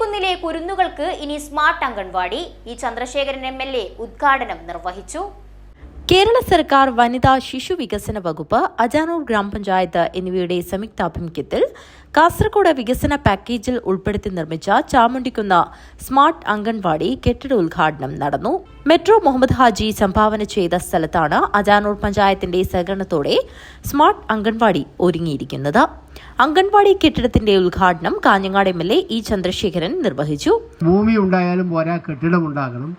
ചാമുണ്ടിക്കുന്നിലെ കുരുന്നുകൾക്ക് ഇനി smart anganwadi. E Chandrasekharan A ഉദ്ഘാടനം നിർവഹിച്ചു. കേരള സർക്കാർ വനിതാ ശിശു വികസന വകുപ്പ് അജാനൂർ ഗ്രാമപഞ്ചായത്ത് എന്നിവയുടെ സംയുക്താഭിമുഖ്യത്തിൽ കാസർഗോഡ് വികസന പാക്കേജിൽ ഉൾപ്പെടുത്തി നിർമ്മിച്ച ചാമുണ്ടിക്കുന്ന സ്മാർട്ട് അംഗൻവാടി കെട്ടിട ഉദ്ഘാടനം നടന്നു. മെട്രോ മുഹമ്മദ് ഹാജി സംഭാവന ചെയ്ത സ്ഥലത്താണ് അജാനൂർ പഞ്ചായത്തിന്റെ സഹകരണത്തോടെ സ്മാർട്ട് അംഗൻവാടി ഒരുങ്ങിയിരിക്കുന്നത്. അംഗൻവാടി കെട്ടിടത്തിന്റെ ഉദ്ഘാടനം Kanhangad M L A E Chandrasekharan നിർവഹിച്ചു. ഭൂമി ഉണ്ടായാലും പോരാ കെട്ടിടമുണ്ടാകണം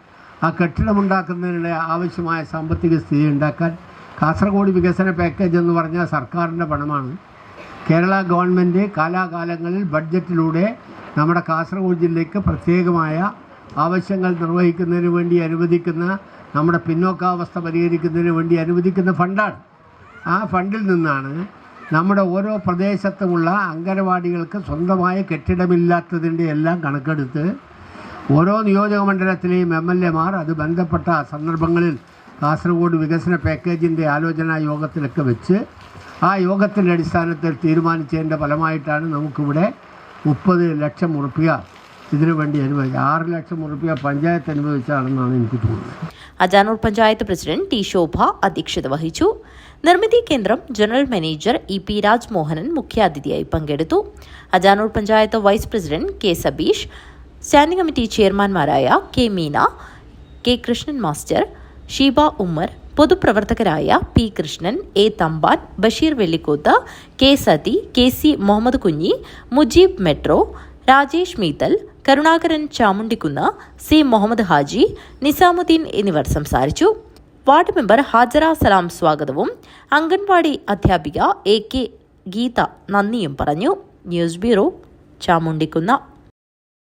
ആ കെട്ടിടമുണ്ടാക്കുന്നതിനുള്ള ആവശ്യമായ സാമ്പത്തിക സ്ഥിതി ഉണ്ടാക്കാൻ കാസർഗോഡ് വികസന പാക്കേജ് എന്ന് പറഞ്ഞാൽ സർക്കാരിന്റെ പണമാണ്. കേരള ഗവൺമെന്റ് കാലാകാലങ്ങളിൽ ബഡ്ജറ്റിലൂടെ നമ്മുടെ കാസർഗോഡ് ജില്ലയ്ക്ക് പ്രത്യേകമായ ആവശ്യങ്ങൾ നിർവഹിക്കുന്നതിന് വേണ്ടി അനുവദിക്കുന്ന നമ്മുടെ പിന്നോക്കാവസ്ഥ പരിഹരിക്കുന്നതിന് വേണ്ടി അനുവദിക്കുന്ന ഫണ്ടാണ്. ആ ഫണ്ടിൽ നിന്നാണ് നമ്മുടെ ഓരോ പ്രദേശത്തുമുള്ള അംഗനവാടികൾക്ക് സ്വന്തമായ കെട്ടിടമില്ലാത്തതിന്റെ എല്ലാം കണക്കെടുത്ത് ഓരോ നിയോജക മണ്ഡലത്തിലെയും എം എൽ എമാർ അത് ബന്ധപ്പെട്ട സന്ദർഭങ്ങളിൽ കാസർഗോഡ് വികസന പാക്കേജിന്റെ ആലോചനാ യോഗത്തിലൊക്കെ വെച്ച് ആ യോഗത്തിന്റെ അടിസ്ഥാനത്തിൽ തീരുമാനിച്ചതിന്റെ ഫലമായിട്ടാണ് നമുക്കിവിടെ മുപ്പത് ലക്ഷം ഉറുപ്പിക ഇതിനു വേണ്ടി അനുവദിച്ചത് ആറ് ലക്ഷം ഉറുപ്പിക പഞ്ചായത്ത് അനുവദിച്ചാണെന്നാണ് എനിക്ക് തോന്നുന്നത്. അജാനൂർ പഞ്ചായത്ത് പ്രസിഡന്റ് ടി ശോഭ അധ്യക്ഷത വഹിച്ചു. Nirmithi Kendram general manager E P Rajmohanan മുഖ്യാതിഥിയായി പങ്കെടുത്തു. Ajanur panchayat vice president K Sabeesh standing committee ചെയർമാൻമാരായ K Meena K Krishnan master Sheeba Ummer പൊതുപ്രവർത്തകരായ P Krishnan A Thampan Basheer Vellikkoth K Sathi K C Muhammad Kunhi Mujeeb metro Rajesh Meethal Karunakaran Chamundikkunnu C Muhammad Haji Nizamuddin എന്നിവർ സംസാരിച്ചു. Ward member Hajara സലാം സ്വാഗതവും അംഗൻവാടി അധ്യാപിക A K Geetha നന്ദിയും പറഞ്ഞു. News bureau ചാമുണ്ടിക്കുന്ന